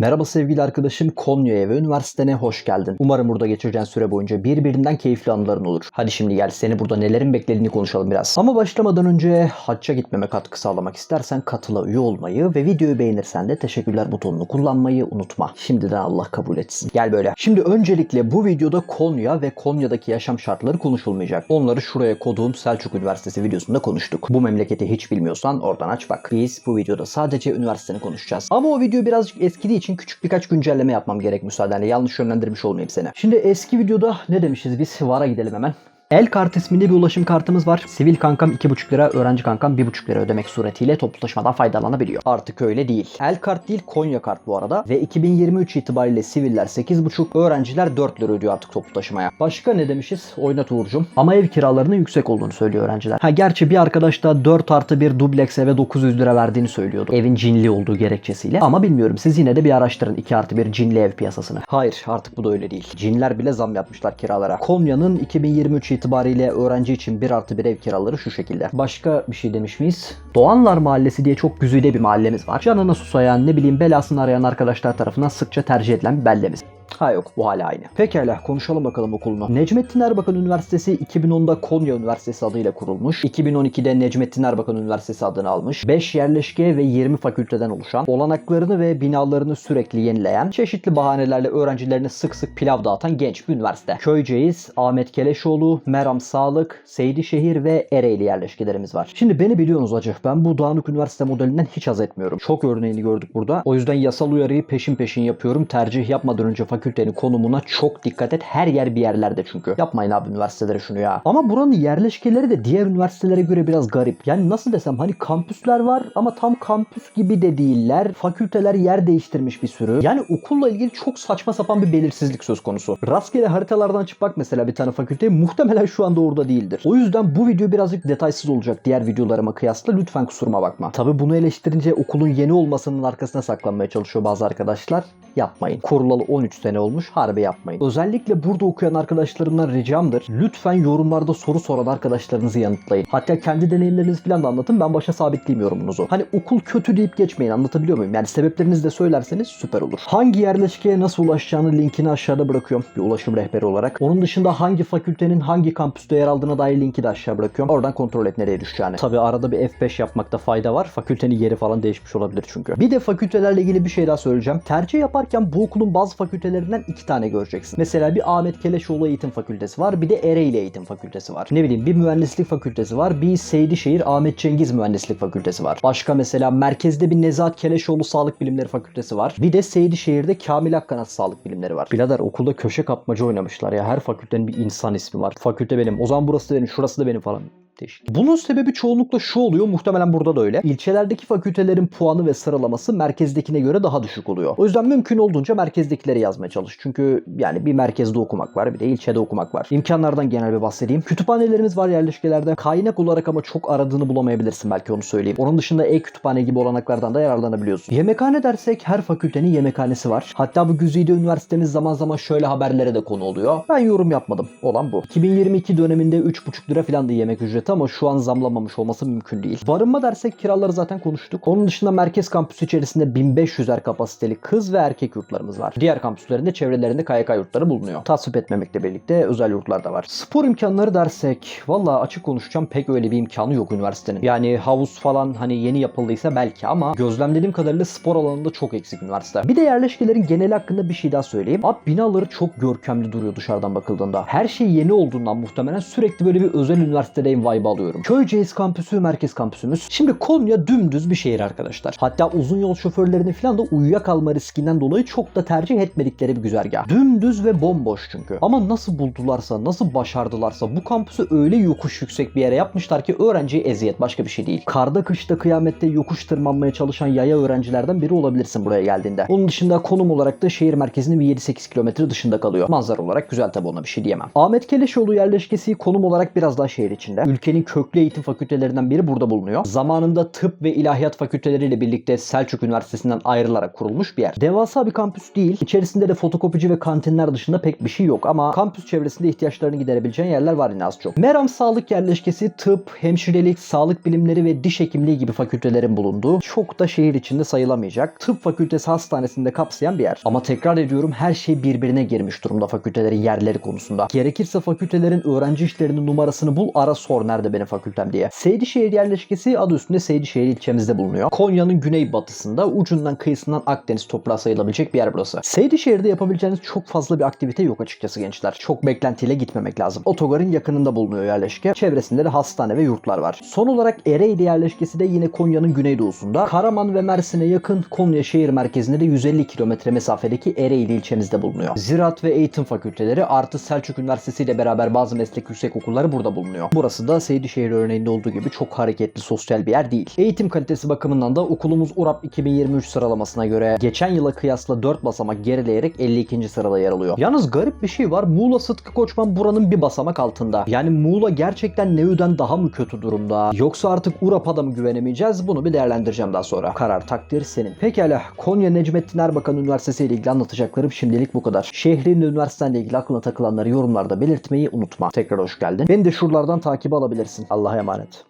Merhaba sevgili arkadaşım Konya'ya ve üniversitene hoş geldin. Umarım burada geçireceğin süre boyunca birbirinden keyifli anıların olur. Hadi şimdi gel seni burada nelerin beklediğini konuşalım biraz. Ama başlamadan önce hacca gitmeme katkı sağlamak istersen katıla üye olmayı ve videoyu beğenirsen de teşekkürler butonunu kullanmayı unutma. Şimdiden Allah kabul etsin. Gel böyle. Şimdi öncelikle bu videoda Konya ve Konya'daki yaşam şartları konuşulmayacak. Onları şuraya koduğum Selçuk Üniversitesi videosunda konuştuk. Bu memleketi hiç bilmiyorsan oradan aç bak. Biz bu videoda sadece üniversiteni konuşacağız. Ama o video birazcık eskidiği için küçük birkaç güncelleme yapmam gerek müsaadenle. Yanlış yönlendirmiş olmayayım seni. Şimdi eski videoda ne demişiz biz? VAR'a gidelim hemen. El kart isminde bir ulaşım kartımız var. Sivil kankam 2,5 lira, öğrenci kankam 1,5 lira ödemek suretiyle toplu taşımadan faydalanabiliyor. Artık öyle değil. El kart değil Konya kart bu arada. Ve 2023 itibariyle siviller 8,5, öğrenciler 4 lira ödüyor artık toplu taşımaya. Başka ne demişiz? Oynat Uğur'cum. Ama ev kiralarının yüksek olduğunu söylüyor öğrenciler. Ha gerçi bir arkadaş da 4 artı bir dubleks eve 900 lira verdiğini söylüyordu. Evin cinli olduğu gerekçesiyle. Ama bilmiyorum siz yine de bir araştırın 2 artı bir cinli ev piyasasını. Hayır artık bu da öyle değil. Cinler bile zam yapmışlar kiralara. Konya'nın 2023 itibariyle öğrenci için 1 artı bir ev kiraları şu şekilde. Başka bir şey demiş miyiz? Doğanlar Mahallesi diye çok güzide bir mahallemiz var. Canına susayan ne bileyim belasını arayan arkadaşlar tarafından sıkça tercih edilen bir beldemiz. Ha yok bu hala aynı. Pekala konuşalım bakalım okulunu. Necmettin Erbakan Üniversitesi 2010'da Konya Üniversitesi adıyla kurulmuş. 2012'de Necmettin Erbakan Üniversitesi adını almış. 5 yerleşke ve 20 fakülteden oluşan, olanaklarını ve binalarını sürekli yenileyen, çeşitli bahanelerle öğrencilerine sık sık pilav dağıtan genç bir üniversite. Köyceğiz, Ahmet Keleşoğlu, Meram Sağlık, Seydişehir ve Ereğli yerleşkelerimiz var. Şimdi beni biliyorsunuz acı. Ben bu dağınık üniversite modelinden hiç haz etmiyorum. Çok örneğini gördük burada. O yüzden yasal uyarıyı peşin peşin yapıyorum. Tercih yapmadan önce fakültenin konumuna çok dikkat et. Her yer bir yerlerde çünkü. Yapmayın abi üniversitelere şunu ya. Ama buranın yerleşkeleri de diğer üniversitelere göre biraz garip. Yani nasıl desem hani kampüsler var ama tam kampüs gibi de değiller. Fakülteler yer değiştirmiş bir sürü. Yani okulla ilgili çok saçma sapan bir belirsizlik söz konusu. Rastgele haritalardan çık bak mesela bir tane fakülteye muhtemelen şu anda orada değildir. O yüzden bu video birazcık detaysız olacak diğer videolarıma kıyasla lütfen kusuruma bakma. Tabi bunu eleştirince okulun yeni olmasının arkasına saklanmaya çalışıyor bazı arkadaşlar. Yapmayın. Kurulalı 13 sene olmuş harbi yapmayın. Özellikle burada okuyan arkadaşlarımdan ricamdır. Lütfen yorumlarda soru soran arkadaşlarınızı yanıtlayın. Hatta kendi deneyimlerinizi falan da anlatın. Ben başa sabitleyeyim yorumunuzu. Hani okul kötü deyip geçmeyin anlatabiliyor muyum? Yani sebeplerinizi de söylerseniz süper olur. Hangi yerleşkeye nasıl ulaşacağını linkini aşağıda bırakıyorum. Bir ulaşım rehberi olarak. Onun dışında hangi fakültenin hangi kampüste yer aldığına dair linki de aşağı bırakıyorum. Oradan kontrol et nereye düşeceğini. Tabi arada bir F5 yapmakta fayda var. Fakültenin yeri falan değişmiş olabilir çünkü. Bir de fakültelerle ilgili bir şey daha söyleyeceğim. Tercih yaparken bu okulun bazı fakültelerinden iki tane göreceksin. Mesela bir Ahmet Keleşoğlu Eğitim Fakültesi var. Bir de Ereğli Eğitim Fakültesi var. Ne bileyim bir mühendislik fakültesi var. Bir Seydişehir Ahmet Cengiz Mühendislik Fakültesi var. Başka mesela merkezde bir Nezahat Keleşoğlu Sağlık Bilimleri Fakültesi var. Bir de Seydişehir'de Kamil Akkanat Sağlık Bilimleri var. Birader okulda köşe kapmaca oynamışlar ya. Her fakültenin bir insan ismi var. Fakülte benim. O zaman burası da benim. Şurası da benim falan değişik. Bunun sebebi çoğunlukla şu oluyor. Muhtemelen burada da öyle. İlçelerdeki fakültelerin puanı ve sıralaması merkezdekine göre daha düşük oluyor. O yüzden mümkün olduğunca merkezdekileri yazmaya çalış. Çünkü yani bir merkezde okumak var bir de ilçede okumak var. İmkanlardan genel bir bahsedeyim. Kütüphanelerimiz var yerleşkelerde. Kaynak olarak ama çok aradığını bulamayabilirsin belki onu söyleyeyim. Onun dışında e-kütüphane gibi olanaklardan da yararlanabiliyorsun. Yemekhane dersek her fakültenin yemekhanesi var. Hatta bu güzide üniversitemiz zaman zaman şöyle haberlere de konu oluyor. Ben yorum yapmadım. Olan bu. 2022 döneminde 3,5 lira falan da yemek ücreti ama şu an zamlamamış olması mümkün değil. Barınma dersek kiraları zaten konuştuk. Onun dışında merkez kampüsü içerisinde 1500'er kapasiteli kız ve erkek yurtlarımız var. Diğer kampüslerinde çevrelerinde KYK yurtları bulunuyor. Tasvip etmemekle birlikte özel yurtlar da var. Spor imkanları dersek valla açık konuşacağım pek öyle bir imkanı yok üniversitenin. Yani havuz falan hani yeni yapıldıysa belki ama gözlemlediğim kadarıyla spor alanında çok eksik üniversite. Bir de yerleşkelerin geneli hakkında bir şey daha söyleyeyim. Abi binaları çok görkemli duruyor dışarıdan bakıldığında. Her şey yeni olduğundan muhtemelen sürekli böyle bir özel üniversitedeyim vibe alıyorum. Köyceğiz kampüsü merkez kampüsümüz. Şimdi Konya dümdüz bir şehir arkadaşlar. Hatta uzun yol şoförlerinin falan da uyuyakalma riskinden dolayı çok da tercih etmedikleri bir güzergah. Dümdüz ve bomboş çünkü. Ama nasıl buldularsa, nasıl başardılarsa bu kampüsü öyle yokuş yüksek bir yere yapmışlar ki öğrenciye eziyet başka bir şey değil. Karda kışta kıyamette yokuş tırmanmaya çalışan yaya öğrencilerden biri olabilirsin buraya geldiğinde. Onun dışında konum olarak da şehir merkezinin bir 7-8 kilometre dışında kalıyor. Manzara olarak güzel tabi ona bir şey diyemem. Ahmet Keleşoğlu yerleşkesi konum olarak biraz daha şehir içinde. Ülkenin köklü eğitim fakültelerinden biri burada bulunuyor. Zamanında tıp ve ilahiyat fakülteleriyle birlikte Selçuk Üniversitesi'nden ayrılarak kurulmuş bir yer. Devasa bir kampüs değil. İçerisinde de fotokopici ve kantinler dışında pek bir şey yok ama kampüs çevresinde ihtiyaçlarını giderebileceğin yerler var yine az çok. Meram Sağlık Yerleşkesi tıp, hemşirelik, sağlık bilimleri ve diş hekimliği gibi fakültelerin bulunduğu çok da şehir içinde sayılamayacak tıp fakültesi hastanesinde kapsayan bir yer. Ama tekrar ediyorum her şey birbirine girmiş durumda fakültelerin yerleri konusunda. Gerekirse fakültelerin öğrenci işlerinin numarasını bul ara sor nerede benim fakültem diye. Seydişehir yerleşkesi adı üstünde Seydişehir ilçemizde bulunuyor. Konya'nın güneybatısında ucundan kıyısından Akdeniz toprağı sayılabilecek bir yer burası. Seydişehir'de yapabileceğiniz çok fazla bir aktivite yok açıkçası gençler. Çok beklentiyle gitmemek lazım. Otogarın yakınında bulunuyor yerleşke. Çevresinde de hastane ve yurtlar var. Son olarak Ereğli yerleşkesi de yine Konya'nın güneydoğusunda. Karaman ve Mersin'e yakın Konya şehir merkezinde de 150 kilometre mesafedeki Ereğli ilçemizde bulunuyor. Ziraat ve Eğitim Fakülteleri artı Selçuk Üniversitesi ile beraber bazı meslek yüksek okulları burada bulunuyor. Burası da Seydişehir örneğinde olduğu gibi çok hareketli sosyal bir yer değil. Eğitim kalitesi bakımından da okulumuz URAP 2023 sıralamasına göre geçen yıla kıyasla 4 basamak gerileyerek 52. sırada yer alıyor. Yalnız garip bir şey var. Muğla Sıtkı Koçman buranın bir basamak altında. Yani Muğla gerçekten Neü'den daha mı kötü durumda? Yoksa artık URAP'a da mı güvenemeyeceğiz? Bunu bir değerlendireceğim daha sonra. Karar takdir senin. Pekala Konya Necmettin Erbakan Üniversitesi ile ilgili anlatacaklarım şimdilik bu kadar. Şehrin ve üniversitenle ilgili aklına takılanları yorumlarda belirtmeyi unutma. Tekrar hoş geldin. Beni de şuralardan takip alabilirsin. Allah'a emanet.